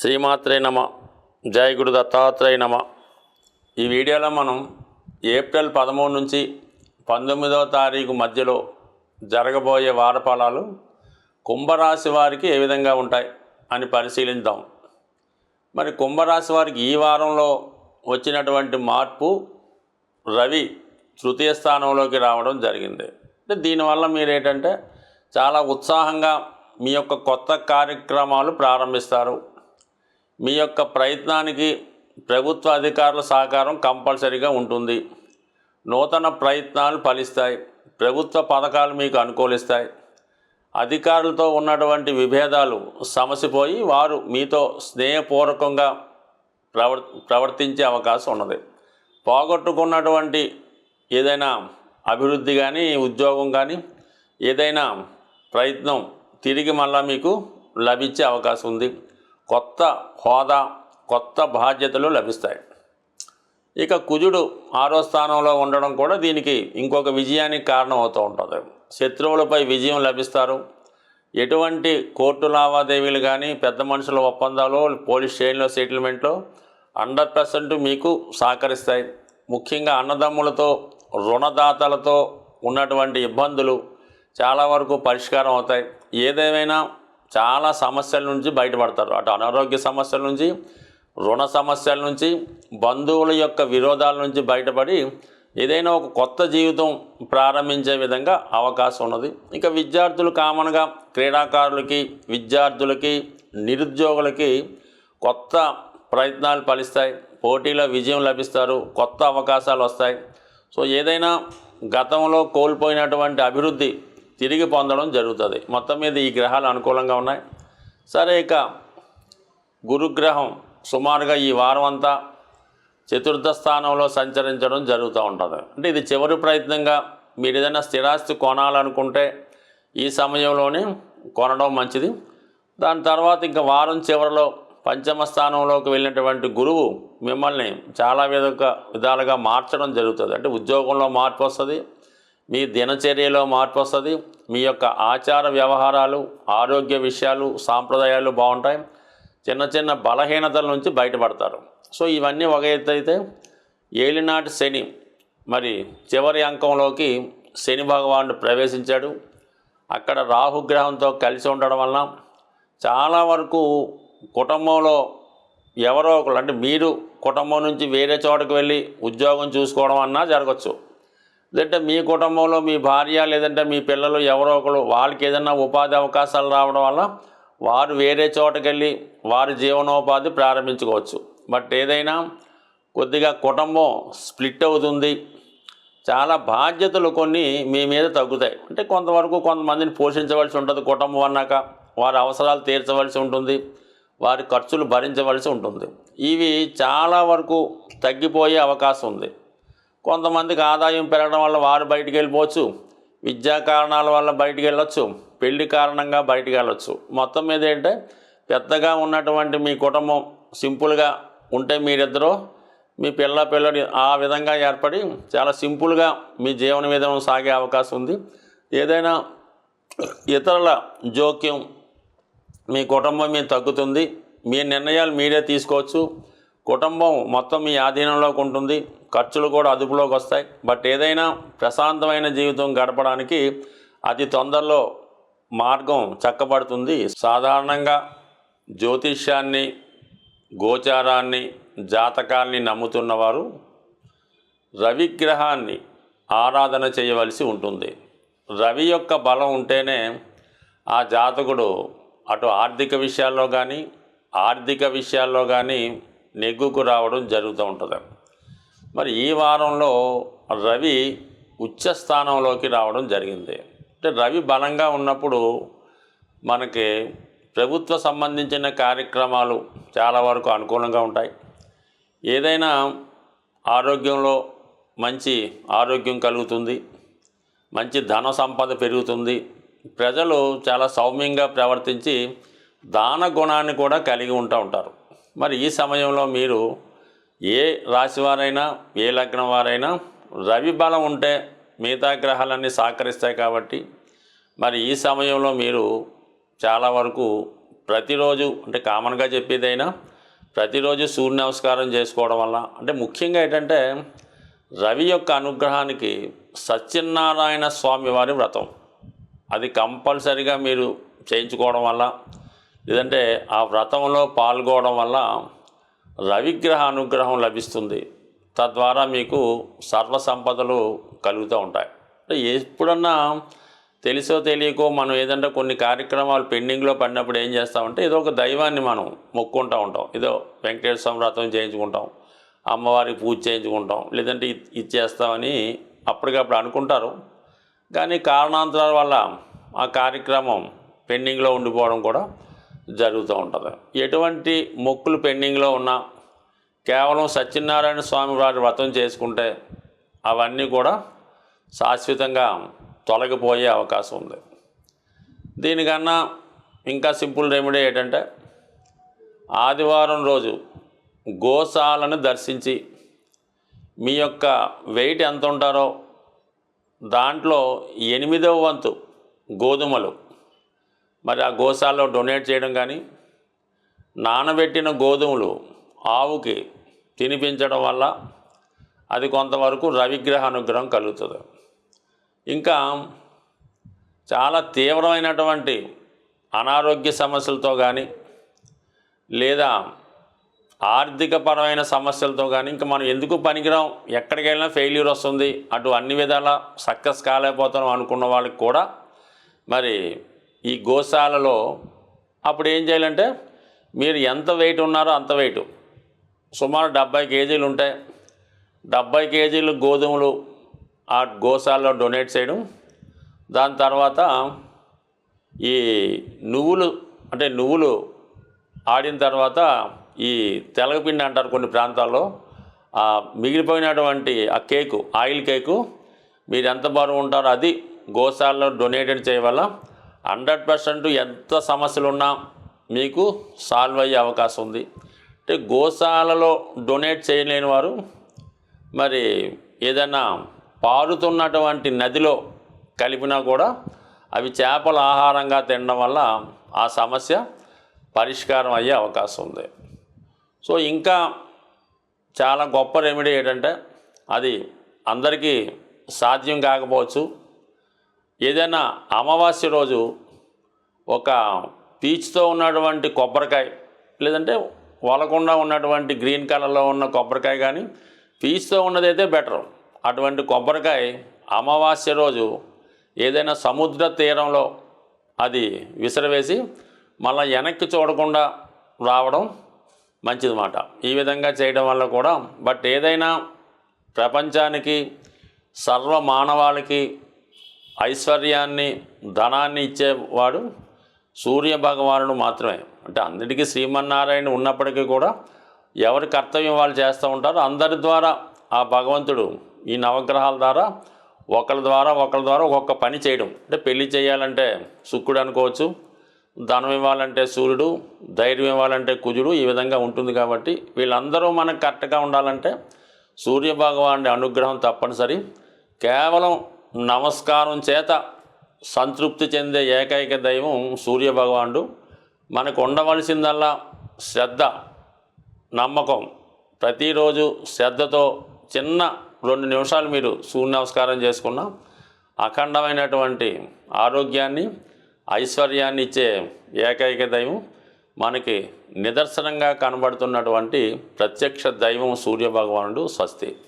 శ్రీమాత్రే నమ జయ గురు దత్తాత్రేయ నమ. ఈ వీడియోలో మనం ఏప్రిల్ పదమూడు నుంచి పంతొమ్మిదవ తారీఖు మధ్యలో జరగబోయే వారఫలాలు కుంభరాశి వారికి ఏ విధంగా ఉంటాయి అని పరిశీలిద్దాం. మరి కుంభరాశి వారికి ఈ వారంలో వచ్చినటువంటి మార్పు రవి తృతీయ స్థానంలోకి రావడం జరిగింది. అంటే దీనివల్ల మీరు ఏంటంటే చాలా ఉత్సాహంగా మీ యొక్క కొత్త కార్యక్రమాలు ప్రారంభిస్తారు. మీ యొక్క ప్రయత్నానికి ప్రభుత్వ అధికారుల సహకారం కంపల్సరీగా ఉంటుంది. నూతన ప్రయత్నాలు ఫలిస్తాయి. ప్రభుత్వ పథకాలు మీకు అనుకూలిస్తాయి. అధికారులతో ఉన్నటువంటి విభేదాలు సమసిపోయి వారు మీతో స్నేహపూర్వకంగా ప్రవర్ ప్రవర్తించే అవకాశం ఉన్నది. పోగొట్టుకున్నటువంటి ఏదైనా అభివృద్ధి కానీ ఉద్యోగం కానీ ఏదైనా ప్రయత్నం తిరిగి మళ్ళా మీకు లభించే అవకాశం ఉంది. కొత్త హోదా కొత్త బాధ్యతలు లభిస్తాయి. ఇక కుజుడు ఆరో స్థానంలో ఉండడం కూడా దీనికి ఇంకొక విజయానికి కారణం అవుతూ ఉంటుంది. శత్రువులపై విజయం లభిస్తారు. ఎటువంటి కోర్టు లావాదేవీలు కానీ పెద్ద మనుషుల ఒప్పందాలు పోలీస్ స్టేషన్లో సెటిల్మెంట్లో హండ్రెడ్ పర్సెంట్ మీకు సహకరిస్తాయి. ముఖ్యంగా అన్నదమ్ములతో రుణదాతలతో ఉన్నటువంటి ఇబ్బందులు చాలా వరకు పరిష్కారం అవుతాయి. ఏదేమైనా చాలా సమస్యల నుంచి బయటపడతారు. అటు అనారోగ్య సమస్యల నుంచి రుణ సమస్యల నుంచి బంధువుల యొక్క విరోధాల నుంచి బయటపడి ఏదైనా ఒక కొత్త జీవితం ప్రారంభించే విధంగా అవకాశం ఉన్నది. ఇంకా విద్యార్థులు కామన్గా క్రీడాకారులకి విద్యార్థులకి నిరుద్యోగులకి కొత్త ప్రయత్నాలు ఫలిస్తాయి. పోటీలో విజయం లభిస్తారు. కొత్త అవకాశాలు వస్తాయి. సో ఏదైనా గతంలో కోల్పోయినటువంటి అభివృద్ధి తిరిగి పొందడం జరుగుతుంది. మొత్తం మీద ఈ గ్రహాలు అనుకూలంగా ఉన్నాయి. సరే ఇక గురుగ్రహం సుమారుగా ఈ వారం అంతా చతుర్థ స్థానంలో సంచరించడం జరుగుతూ ఉంటుంది. అంటే ఇది చివరి ప్రయత్నంగా మీరు ఏదైనా స్థిరాస్తి కొనాలనుకుంటే ఈ సమయంలోనే కొనడం మంచిది. దాని తర్వాత ఇంకా వారం చివరిలో పంచమ స్థానంలోకి వెళ్ళినటువంటి గురువు మిమ్మల్ని చాలా విధక విధాలుగా మార్చడం జరుగుతుంది. అంటే ఉద్యోగంలో మార్పు వస్తుంది. మీ దినచర్యలో మార్పు వస్తుంది మీ యొక్క ఆచార వ్యవహారాలు ఆరోగ్య విషయాలు సాంప్రదాయాలు బాగుంటాయి. చిన్న చిన్న బలహీనతల నుంచి బయటపడతారు. సో ఇవన్నీ ఒక ఎత్తు అయితే ఏలినాటి శని మరి చివరి అంకంలోకి శని భగవానుడు ప్రవేశించాడు. అక్కడ రాహుగ్రహంతో కలిసి ఉండడం వలన చాలా వరకు కుటుంబంలో ఎవరో ఒకరు అంటే మీరు కుటుంబం నుంచి వేరే చోటకు వెళ్ళి ఉద్యోగం చూసుకోవడం అన్నా జరగచ్చు. లేదంటే మీ కుటుంబంలో మీ భార్య లేదంటే మీ పిల్లలు ఎవరో ఒకరు వాళ్ళకి ఏదైనా ఉపాధి అవకాశాలు రావడం వల్ల వారు వేరే చోటకెళ్ళి వారి జీవనోపాధి ప్రారంభించుకోవచ్చు. బట్ ఏదైనా కొద్దిగా కుటుంబం స్ప్లిట్ అవుతుంది. చాలా బాధ్యతలు కొన్ని మీ మీద తగ్గుతాయి. అంటే కొంతవరకు కొంతమందిని పోషించవలసి ఉంటుంది కుటుంబం అన్నాక వారి అవసరాలు తీర్చవలసి ఉంటుంది వారి ఖర్చులు భరించవలసి ఉంటుంది. ఇవి చాలా వరకు తగ్గిపోయే అవకాశం ఉంది. కొంతమందికి ఆదాయం పెరగడం వల్ల వారు బయటికి వెళ్ళిపోవచ్చు. విద్యా కారణాల వల్ల బయటికి వెళ్ళొచ్చు. పెళ్ళి కారణంగా బయటికి వెళ్ళొచ్చు. మొత్తం మీద ఏంటంటే పెద్దగా ఉన్నటువంటి మీ కుటుంబం సింపుల్గా ఉంటే మీరిద్దరూ మీ పిల్ల పిల్లడి ఆ విధంగా ఏర్పడి చాలా సింపుల్గా మీ జీవన విధానం సాగే అవకాశం ఉంది. ఏదైనా ఇతరుల జోక్యం మీ కుటుంబం మీద తగ్గుతుంది. మీ నిర్ణయాలు మీరే తీసుకోవచ్చు. కుటుంబం మొత్తం మీ ఆధీనంలోకి ఉంటుంది. ఖర్చులు కూడా అదుపులోకి వస్తాయి. బట్ ఏదైనా ప్రశాంతమైన జీవితం గడపడానికి అతి తొందరలో మార్గం చక్కబడుతుంది. సాధారణంగా జ్యోతిష్యాన్ని గోచారాన్ని జాతకాల్ని నమ్ముతున్నవారు రవిగ్రహాన్ని ఆరాధన చేయవలసి ఉంటుంది. రవి యొక్క బలం ఉంటేనే ఆ జాతకుడు అటు ఆర్థిక విషయాల్లో కానీ ఆర్థిక విషయాల్లో కానీ నెగ్గుకు రావడం జరుగుతూ ఉంటుంది. మరి ఈ వారంలో రవి ఉచ్చ స్థానంలోకి రావడం జరిగింది. అంటే రవి బలంగా ఉన్నప్పుడు మనకి ప్రభుత్వ సంబంధించిన కార్యక్రమాలు చాలా వరకు అనుకూలంగా ఉంటాయి. ఏదైనా ఆరోగ్యంలో మంచి ఆరోగ్యం కలుగుతుంది మంచి ధన సంపద పెరుగుతుంది ప్రజలు చాలా సౌమ్యంగా ప్రవర్తించి దాన గుణాన్ని కూడా కలిగి ఉంటూ ఉంటారు. మరి ఈ సమయంలో మీరు ఏ రాశి వారైనా ఏ లగ్నం వారైనా రవి బలం ఉంటే మిగతా గ్రహాలన్నీ సహకరిస్తాయి కాబట్టి మరి ఈ సమయంలో మీరు చాలా వరకు ప్రతిరోజు అంటే కామన్గా చెప్పేదైనా ప్రతిరోజు సూర్య నమస్కారం చేసుకోవడం వల్ల అంటే ముఖ్యంగా ఏంటంటే రవి యొక్క అనుగ్రహానికి సత్యనారాయణ స్వామి వారి వ్రతం. అది కంపల్సరిగా మీరు చేయించుకోవడం వల్ల లేదంటే ఆ వ్రతంలో పాల్గొనడం వల్ల రవిగ్రహ అనుగ్రహం లభిస్తుంది. తద్వారా మీకు సర్వ సంపదలు కలుగుతూ ఉంటాయి. అంటే ఎప్పుడన్నా తెలుసో తెలియకో మనం ఏదంటే కొన్ని కార్యక్రమాలు పెండింగ్లో పడినప్పుడు ఏం చేస్తామంటే ఏదో ఒక దైవాన్ని మనం మొక్కుంటూ ఉంటాం. ఏదో వెంకటేశ్వర వ్రతం చేయించుకుంటాం. అమ్మవారికి పూజ చేయించుకుంటాం. లేదంటే ఇది చేస్తామని అప్పటికప్పుడు అనుకుంటారు. కానీ కారణాంతరాల వల్ల ఆ కార్యక్రమం పెండింగ్లో ఉండిపోవడం కూడా జరుగుతూ ఉంటుంది. ఎటువంటి మొక్కులు పెండింగ్లో ఉన్నా కేవలం సత్యనారాయణ స్వామి వారి వ్రతం చేసుకుంటే అవన్నీ కూడా శాశ్వతంగా తొలగిపోయే అవకాశం ఉంది. దీనికన్నా ఇంకా సింపుల్ రెమెడీ ఏంటంటే ఆదివారం రోజు గోశాలను దర్శించి మీ యొక్క వెయిట్ ఎంత ఉంటారో దాంట్లో ఎనిమిదవ వంతు గోధుమలు మరి ఆ గోశాలలో డొనేట్ చేయడం కానీ నానబెట్టిన గోధుమలు ఆవుకి తినిపించడం వల్ల అది కొంతవరకు రవిగ్రహ అనుగ్రహం కలుగుతుంది. ఇంకా చాలా తీవ్రమైనటువంటి అనారోగ్య సమస్యలతో కానీ లేదా ఆర్థికపరమైన సమస్యలతో కానీ ఇంకా మనం ఎందుకు పనికిరాం ఎక్కడికి వెళ్ళినా ఫెయిల్యూర్ వస్తుంది అటు అన్ని విధాలా సక్సెస్ కాలేకపోతాం అనుకున్న వాళ్ళకి కూడా మరి ఈ గోశాలలో అప్పుడు ఏం చేయాలంటే మీరు ఎంత వెయిట్ ఉన్నారో అంత వెయిట్ సుమారు డెబ్బై కేజీలు ఉంటాయి. డెబ్బై కేజీలు గోధుమలు ఆ గోశాలలో డొనేట్ చేయడం. దాని తర్వాత ఈ నువ్వులు అంటే నువ్వులు ఆడిన తర్వాత ఈ తెలగపిండి అంటారు కొన్ని ప్రాంతాల్లో. ఆ మిగిలిపోయినటువంటి ఆ కేకు ఆయిల్ కేకు మీరు ఎంత బరువు ఉంటారో అది గోశాలలో డొనేటెడ్ చేయవల్ల హండ్రెడ్ పర్సెంట్ ఎంత సమస్యలు ఉన్నా మీకు సాల్వ్ అయ్యే అవకాశం ఉంది. అంటే గోశాలలో డొనేట్ చేయలేని వారు మరి ఏదైనా పారుతున్నటువంటి నదిలో కలిపినా కూడా అవి చేపల ఆహారంగా తినడం వల్ల ఆ సమస్య పరిష్కారం అయ్యే అవకాశం ఉంది. సో ఇంకా చాలా గొప్ప రెమెడీ ఏంటంటే అది అందరికీ సాధ్యం కాకపోవచ్చు. ఏదైనా అమావాస్య రోజు ఒక పీచుతో ఉన్నటువంటి కొబ్బరికాయ లేదంటే వలకుండా ఉన్నటువంటి గ్రీన్ కలర్లో ఉన్న కొబ్బరికాయ కానీ పీచుతో ఉన్నదైతే బెటర్. అటువంటి కొబ్బరికాయ అమావాస్య రోజు ఏదైనా సముద్ర తీరంలో అది విసిరవేసి మళ్ళీ వెనక్కి చూడకుండా రావడం మంచిదన్నమాట. ఈ విధంగా చేయడం వల్ల కూడా బట్ ఏదైనా ప్రపంచానికి సర్వ మానవాళికి ఐశ్వర్యాన్ని ధనాన్ని ఇచ్చేవాడు సూర్య భగవానుడు మాత్రమే. అంటే అందరికీ శ్రీమన్నారాయణ ఉన్నప్పటికీ కూడా ఎవరి కర్తవ్యం వాళ్ళు చేస్తూ ఉంటారో అందరి ద్వారా ఆ భగవంతుడు ఈ నవగ్రహాల ద్వారా ఒకరి ద్వారా ఒకరి ద్వారా ఒక్కొక్క పని చేయడం. అంటే పెళ్ళి చేయాలంటే శుక్రుడు అనుకోవచ్చు ధనం ఇవ్వాలంటే సూర్యుడు ధైర్యం ఇవ్వాలంటే కుజుడు ఈ విధంగా ఉంటుంది కాబట్టి వీళ్ళందరూ మనకు కరెక్ట్గా ఉండాలంటే సూర్య భగవానుడి అనుగ్రహం తప్పనిసరి. కేవలం నమస్కారం చేత సంతృప్తి చెందే ఏకైక దైవం సూర్య భగవానుడు మనకు ఉండవలసిందల్లా శ్రద్ధ నమ్మకం. ప్రతిరోజు శ్రద్ధతో చిన్న రెండు నిమిషాలు మీరు సూర్య నమస్కారం చేసుకున్నా అఖండమైనటువంటి ఆరోగ్యాన్ని ఐశ్వర్యాన్ని ఇచ్చే ఏకైక దైవం మనకి నిదర్శనంగా కనబడుతున్నటువంటి ప్రత్యక్ష దైవం సూర్య భగవానుడు స్వస్తి.